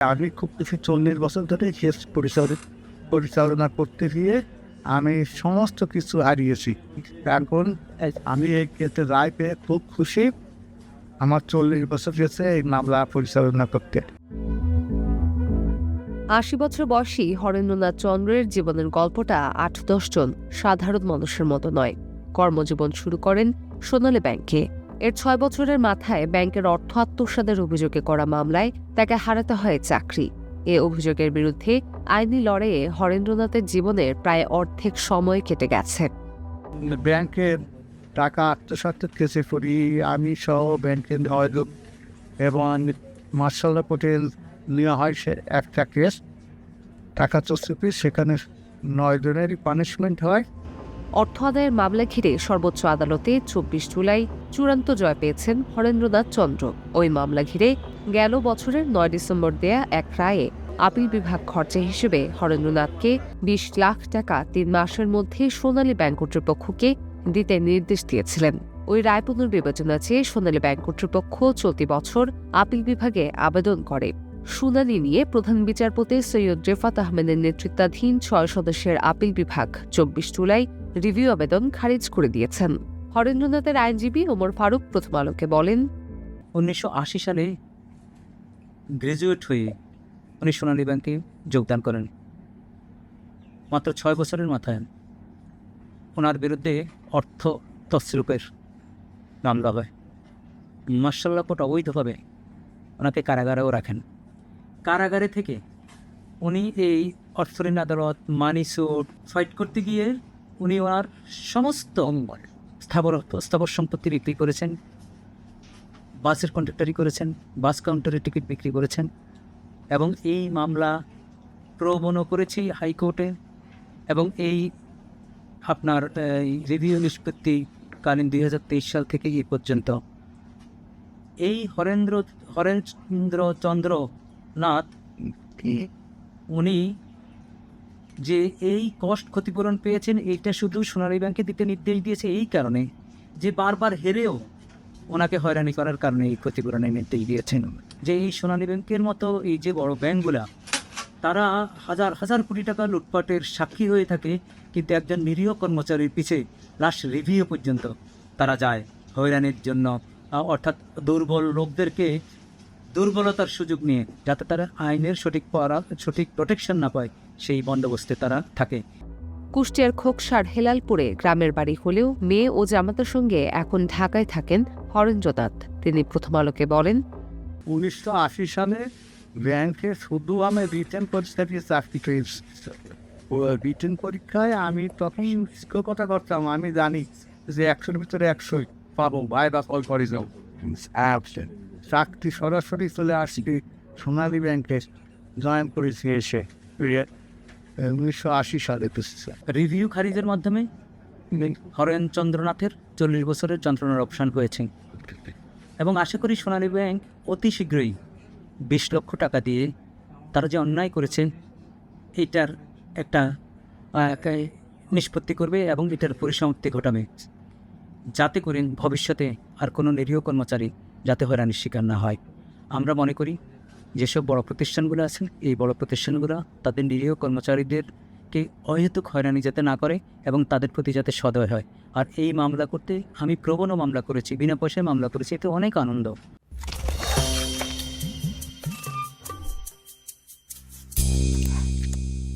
আমি খুব বেশি চল্লিশ বছর ধরে কেস পরিচালনা পরিচালনা করতে গিয়ে আমি সমস্ত কিছু হারিয়েছি। এখন আমি এই কেসে রায় পেয়ে খুব খুশি। আমার চল্লিশ বছর গেছে এই মামলা পরিচালনা করতে। আশি বছর বয়সী হরেন্দ্রনাথ চন্দ্রের জীবনের গল্পটা আট জন সাধারণ মানুষের মতো নয়। কর্মজীবন শুরু করেন সোনালী ব্যাংকে। এর ছয় বছরের মাথায় ব্যাংকের অর্থ আত্মসাদের অভিযোগে করা মামলায় তাকে হারাতে হয় চাকরি। এ অভিযোগের বিরুদ্ধে আইনি লড়াইয়ে হরেন্দ্রনাথের জীবনের প্রায় অর্ধেক সময় কেটে গেছে। ব্যাংকের টাকা আত্মসাতের কেসে পড়ি, আমি সহ ব্যাংকের লোক এবং মার্শাল্লাহ পটেল নেওয়া হয় সে একটা কেস। টাকা চস্তুপি সেখানে নয় জনেরই পানিশমেন্ট হয়। অর্থ আদায়ের মামলা ঘিরে সর্বোচ্চ আদালতে চব্বিশ জুলাই চূড়ান্ত জয় পেয়েছেন হরেন্দ্রনাথ চন্দ্র। ওই মামলা ঘিরে গেল বছরের নয় ডিসেম্বর দেয়া এক রায়ে আপিল বিভাগ খরচা হিসেবে হরেন্দ্রনাথকে বিশ লাখ টাকা তিন মাসের মধ্যে সোনালী ব্যাংক কর্তৃপক্ষকে দিতে নির্দেশ দিয়েছিলেন। ওই রায় পুনর্বিবেচনা চেয়ে সোনালী ব্যাংক কর্তৃপক্ষ চলতি বছর আপিল বিভাগে আবেদন করে। শুনানি নিয়ে প্রধান বিচারপতি সৈয়দ রেফাত আহমেদের নেতৃত্বাধীন ছয় সদস্যের আপিল বিভাগ চব্বিশ জুলাই রিভিউ আবেদন খারিজ করে দিয়েছেন। হরেন্দ্রনাথের আইনজীবী ওমর ফারুক প্রথম আলোকে বলেন, উনিশশো আশি সালে গ্রাজুয়েট হয়ে উনি সোনালী ব্যাংকে যোগদান করেন। মাত্র ছয় বছরের মাথায় ওনার বিরুদ্ধে অর্থ তসরূপের মামলা হয়। মার্শাল্লাহ কোর্ট অবৈধভাবে ওনাকে কারাগারেও রাখেন। কারাগারে থেকে উনি এই অর্থঋণ আদালত, মানি সুট, ফাইট করতে গিয়ে উনি ওনার সমস্ত অঙ্গল স্থাবর স্থাবর সম্পত্তি বিক্রি করেছেন বাসের কন্ট্রাক্টারি করেছেন বাস কাউন্টারে টিকিট বিক্রি করেছেন এবং এই মামলা প্রবণ করেছি হাইকোর্টে এবং এই আপনার রিভিউ নিষ্পত্তিকালীন দুই হাজার তেইশ সাল থেকে এই পর্যন্ত। এই হরেন্দ্র হরেন্দ্র চন্দ্র নাথ উনি যে এই কষ্ট ক্ষতিপূরণ পেয়েছেন, এইটা শুধু সোনালী ব্যাংকে দিতে নির্দেশ দিয়েছে এই কারণে যে বারবার হেরেও ওনাকে হয়রানি করার কারণে এই ক্ষতিপূরণের নির্দেশ দিয়েছেন। যে এই সোনালী ব্যাংকের মতো এই যে বড় ব্যাংকগুলা, তারা হাজার হাজার কোটি টাকা লুটপাটের সাক্ষী হয়ে থাকে, কিন্তু একজন নিরীহ কর্মচারীর পিছে লাস্ট রিভিউ পর্যন্ত তারা যায়। হয়রানির জন্য অর্থাৎ দুর্বল লোকদেরকে দুর্বলতার সুযোগ নিয়ে যাতে তারা আইনের সঠিক পড়া সঠিক প্রোটেকশন না পায় সেই বন্দোবস্তে তারা থাকে। কুষ্টিয়ার খোকসার হেলালপুরে গ্রামের বাড়ি হলেও মেয়ে ও জামাতার সঙ্গে এখন ঢাকায় থাকেন হরেন্দ্রনাথ। তিনি প্রথম আলোকে বলেন উনিশশো আশি সালে ব্যাংকে শুধু আমি রিটার্ন পরীক্ষা দিয়ে চাকরি পেয়েছি। রিটার্ন পরীক্ষায় আমি তখন শিক্ষকতা করতাম আমি জানি যে একশোর ভিতরে একশোই পাবো ভাই বা কল করে যাও। চাকরি সরাসরি চলে আসছি সোনালী ব্যাংকে জয়েন করেছি এসে। উনিশশো আশি সালে রিভিউ খারিজের মাধ্যমে হরেন চন্দ্রনাথের চল্লিশ বছরের যন্ত্রণার অবসান হয়েছে। এবং আশা করি সোনালী ব্যাংক অতি শীঘ্রই বিশ লক্ষ টাকা দিয়ে তারা যে অন্যায় করেছে, এটার একটা একটা নিষ্পত্তি করবে এবং এটার পরিসমাপ্তি ঘটাবে। যাতে করে ভবিষ্যতে আর কোনো নিরীহ কর্মচারী যাতে হয়রানির শিকার না হয় আমরা মনে করি, যেসব বড় প্রতিষ্ঠানগুলো আছেন, এই বড় প্রতিষ্ঠানগুলো তাদের নিরীহ কর্মচারীদেরকে অহেতুক হয়রানি যাতে না করে এবং তাদের প্রতি যাতে সদয় হয় আর এই মামলা করতে আমি প্রবণও মামলা করেছি, বিনা পয়সায় মামলা করেছি, এতে অনেক আনন্দ Thank you.